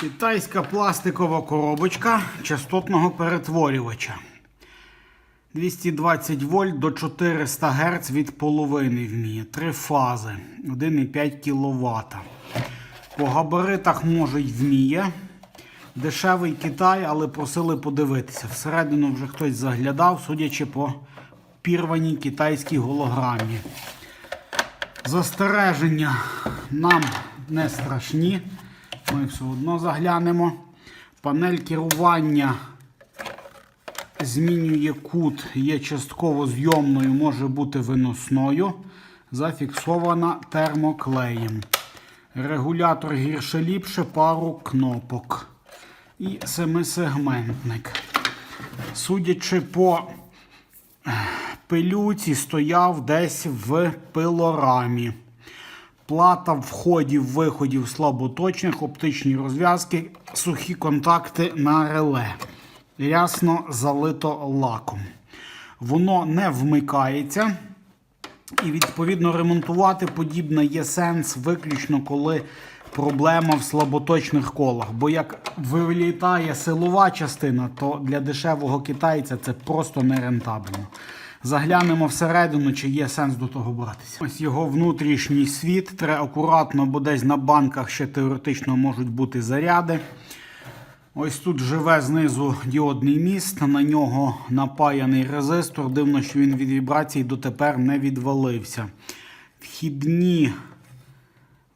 Китайська пластикова коробочка частотного перетворювача. 220 вольт до 400 Гц від половини вміє. Три фази. 1,5 кВт. По габаритах може й вміє. Дешевий Китай, але просили подивитися. Всередину вже хтось заглядав, судячи по пірваній китайській голограмі. Застереження нам не страшні. Ми все одно заглянемо. Панель керування змінює кут, є частково зйомною, може бути виносною. Зафіксована термоклеєм. Регулятор гірше ліпше, пару кнопок. І семисегментник. Судячи по пилюці, стояв десь в пилорамі. Плата входів, виходів слаботочних, оптичні розв'язки, сухі контакти на реле. Рясно залито лаком. Воно не вмикається. І відповідно ремонтувати подібне є сенс виключно коли проблема в слаботочних колах. Бо як вилітає силова частина, то для дешевого китайця це просто нерентабельно. Заглянемо всередину, чи є сенс до того братися. Ось його внутрішній світ. Треба акуратно, бо десь на банках ще теоретично можуть бути заряди. Ось тут живе знизу діодний міст, на нього напаяний резистор. Дивно, що він від вібрацій дотепер не відвалився. Вхідні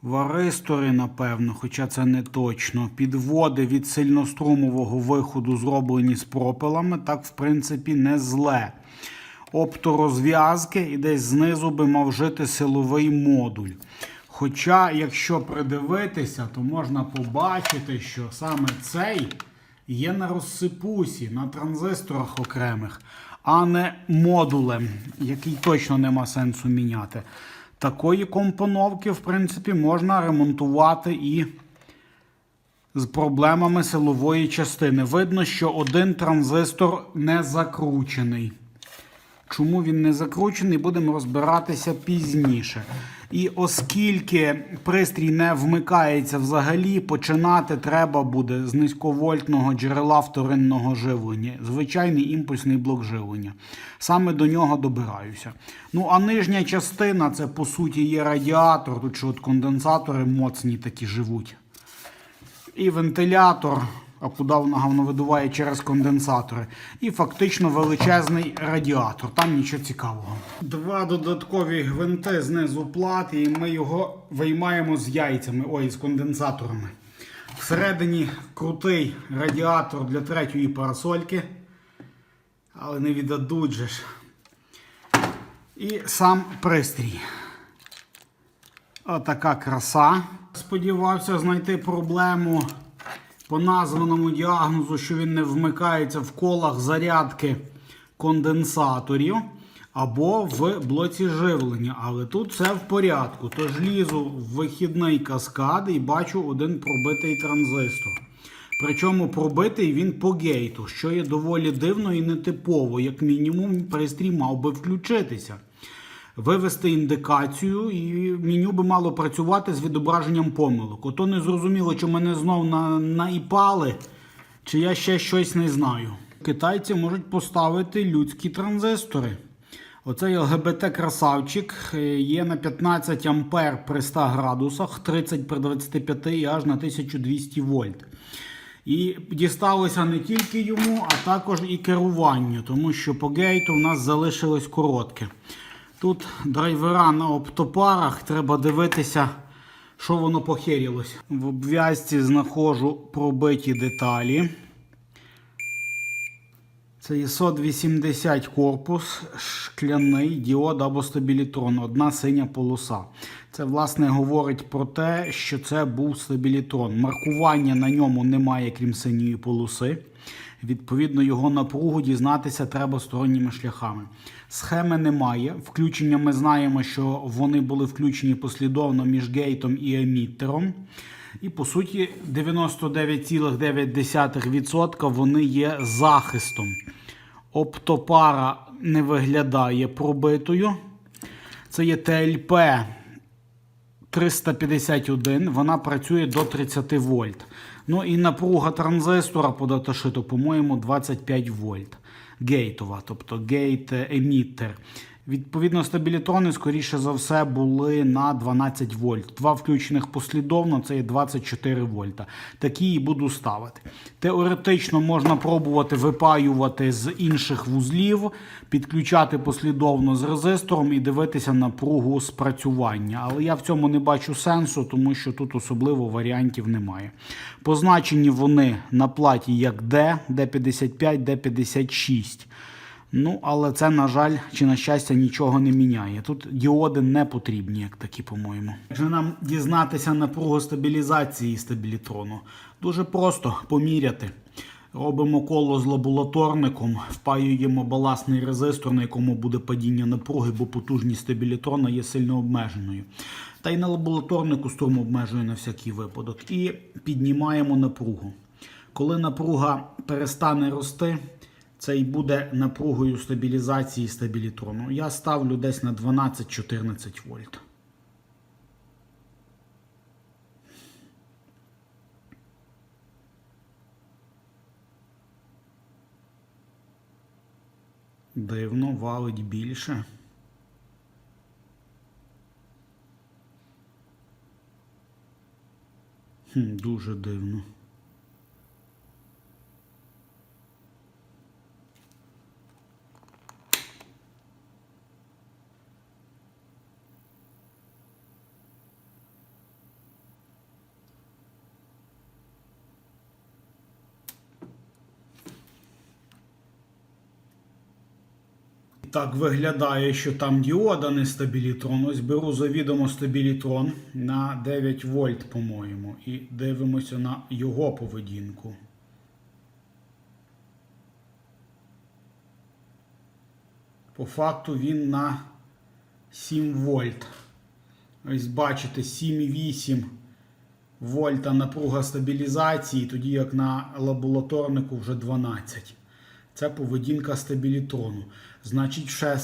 варистори, напевно, хоча це не точно. Підводи від сильнострумового виходу зроблені з пропилами. Так, в принципі, не зле. Опторозв'язки і десь знизу би мав жити силовий модуль. Хоча, якщо придивитися, то можна побачити, що саме цей є на розсипусі, на транзисторах окремих, а не модулем, який точно нема сенсу міняти. Такої компоновки, в принципі, можна ремонтувати і з проблемами силової частини. Видно, що один транзистор не закручений. Чому він не закручений, будемо розбиратися пізніше. І оскільки пристрій не вмикається взагалі, починати треба буде з низьковольтного джерела вторинного живлення, звичайний імпульсний блок живлення. Саме до нього добираюся. Ну, а нижня частина це по суті є радіатор, тут от конденсатори моцні такі живуть. І вентилятор, куди вона говно видуває через конденсатори. І фактично величезний радіатор. Там нічого цікавого. Два додаткові гвинти знизу плати, і ми його виймаємо з яйцями, ой, з конденсаторами. Всередині крутий радіатор для третьої парасольки. Але не віддадуть же ж. І сам пристрій. Отака краса. Сподівався знайти проблему по названому діагнозу, що він не вмикається в колах зарядки конденсаторів або в блоці живлення. Але тут все в порядку. Тож лізу в вихідний каскад і бачу один пробитий транзистор. Причому пробитий він по гейту, що є доволі дивно і нетипово, як мінімум, пристрій мав би включитися вивести індикацію, і меню би мало працювати з відображенням помилок. Ото не зрозуміло, чи мене знов на, наїпали, чи я ще щось не знаю. Китайці можуть поставити людські транзистори. Оцей ЛГБТ-красавчик е, є на 15 ампер при 100 градусах, 30 при 25 і аж на 1200 вольт. І дісталося не тільки йому, а також і керуванню, тому що по гейту в нас залишилось коротке. Тут драйвера на оптопарах, треба дивитися, що воно похерілось. В обв'язці знаходжу пробиті деталі. Це є 180 корпус, шкляний діод або стабілітрон, одна синя полоса. Це, власне, говорить про те, що це був стабілітрон. Маркування на ньому немає, крім синьої полоси. Відповідно, його напругу дізнатися треба сторонніми шляхами. Схеми немає. Включення ми знаємо, що вони були включені послідовно між гейтом і еміттером. І по суті, 99,9% вони є захистом. Оптопара не виглядає пробитою. Це є ТЛП 351, вона працює до 30 вольт. Ну і напруга транзистора по даташиту, по-моєму, 25 вольт. Гейтова, тобто гейт-емітер. Відповідно, стабілітрони, скоріше за все, були на 12 вольт. Два включених послідовно це є 24 вольта. Такі і буду ставити. Теоретично можна пробувати випаювати з інших вузлів, підключати послідовно з резистором і дивитися напругу спрацювання. Але я в цьому не бачу сенсу, тому що тут особливо варіантів немає. Позначені вони на платі як D, D55, D56. Ну, але це, на жаль, чи на щастя, нічого не міняє. Тут діоди не потрібні, як такі, по-моєму. Якщо нам дізнатися напругу стабілізації стабілітрону, дуже просто поміряти. Робимо коло з лабораторником, впаюємо баласний резистор, на якому буде падіння напруги, бо потужність стабілітрона є сильно обмеженою. Та й на лабораторнику струм обмежує на всякий випадок. І піднімаємо напругу. Коли напруга перестане рости, це і буде напругою стабілізації стабілітрону. Я ставлю десь на 12-14 вольт. Дивно, валить більше. Хм, дуже дивно. Так виглядає, що там діода не стабілітрон. Ось беру завідомо стабілітрон на 9 вольт, по-моєму, і дивимося на його поведінку. По факту він на 7 вольт. Ось бачите, 7,8 вольта напруга стабілізації, тоді як на лабораторнику вже 12. Це поведінка стабілітрону. Значить, все,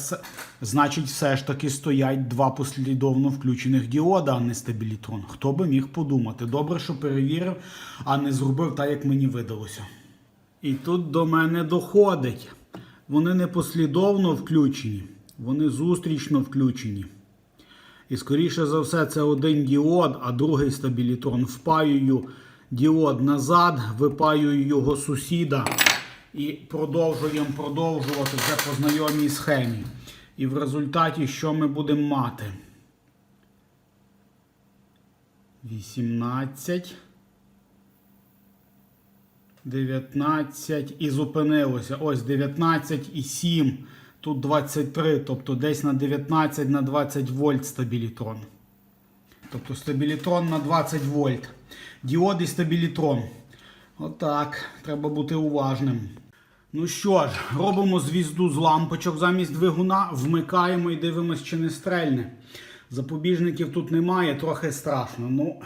значить, все ж таки стоять два послідовно включених діода, а не стабілітрон. Хто би міг подумати? Добре, що перевірив, а не зробив так, як мені видалося. І тут до мене доходить. Вони не послідовно включені, вони зустрічно включені. І, скоріше за все, це один діод, а другий стабілітрон. Впаюю діод назад, випаюю його сусіда. І продовжуємо продовжувати вже по знайомій схемі. І в результаті що ми будемо мати? 18. 19 і зупинилося. Ось 19 і 7. Тут 23, тобто десь на 19 на 20 вольт стабілітрон. Тобто стабілітрон на 20 вольт. Діод і стабілітрон. Отак. Треба бути уважним. Ну що ж, робимо звізду з лампочок замість двигуна, вмикаємо і дивимось, чи не стрельне. Запобіжників тут немає, трохи страшно. Ну.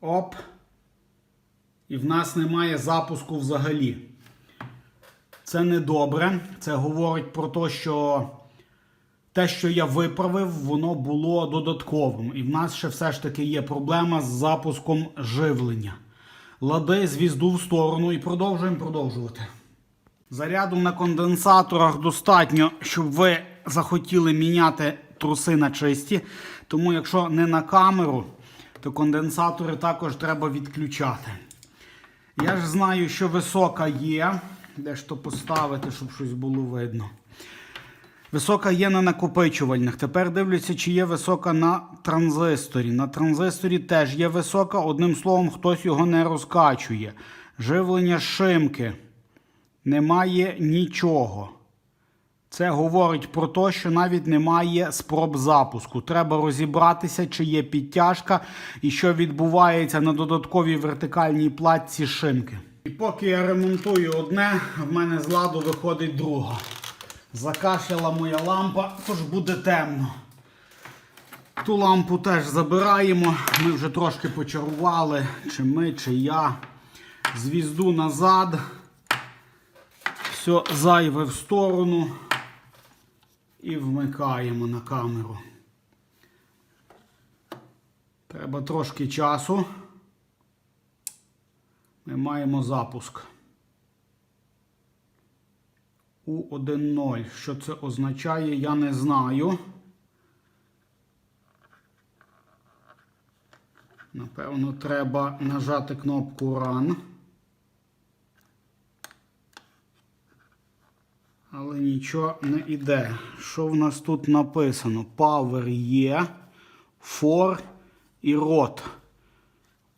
Оп. І в нас немає запуску взагалі. Це не добре. Це говорить про те, що те, що я виправив, воно було додатковим. І в нас ще все ж таки є проблема з запуском живлення. Лади звізду в сторону і продовжуємо продовжувати. Заряду на конденсаторах достатньо, щоб ви захотіли міняти труси на чисті. Тому, якщо не на камеру, то конденсатори також треба відключати. Я ж знаю, що висока є. Де ж то поставити, щоб щось було видно. Висока є на накопичувальних. Тепер дивлюся, чи є висока на транзисторі. На транзисторі теж є висока, одним словом, хтось його не розкачує. Живлення шимки. Немає нічого. Це говорить про те, що навіть немає спроб запуску. Треба розібратися, чи є підтяжка і що відбувається на додатковій вертикальній платці шимки. І поки я ремонтую одне, в мене з ладу виходить друга. Закашляла моя лампа, тож буде темно. Ту лампу теж забираємо. Ми вже трошки почарували, чи ми, чи я. Звізду назад. Все зайве в сторону. І вмикаємо на камеру. Треба трошки часу. Ми маємо запуск. У 1.0. Що це означає, я не знаю. Напевно, треба нажати кнопку Run. Але нічого не йде. Що в нас тут написано? Power є, for і rot.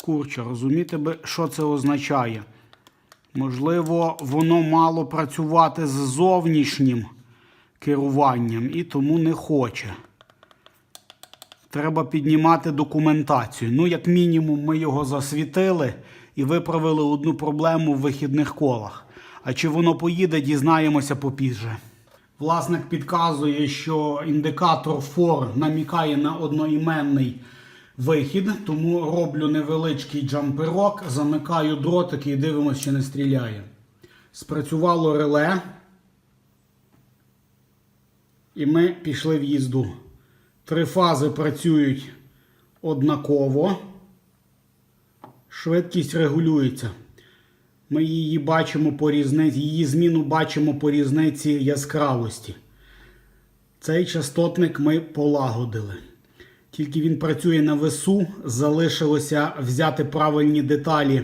Курча, розумієте би, що це означає? Можливо, воно мало працювати з зовнішнім керуванням і тому не хоче. Треба піднімати документацію. Ну, як мінімум, ми його засвітили і виправили одну проблему в вихідних колах. А чи воно поїде, дізнаємося попізже. Власник підказує, що індикатор FOR намікає на одноіменний вихід, тому роблю невеличкий джамперок, замикаю дротики і дивимося, чи не стріляє. Спрацювало реле. І ми пішли в їзду. Три фази працюють однаково. Швидкість регулюється. Ми її бачимо по різниці, її зміну бачимо по різниці яскравості. Цей частотник ми полагодили. Тільки він працює на весу, залишилося взяти правильні деталі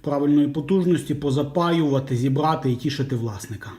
правильної потужності, позапаювати, зібрати і тішити власника.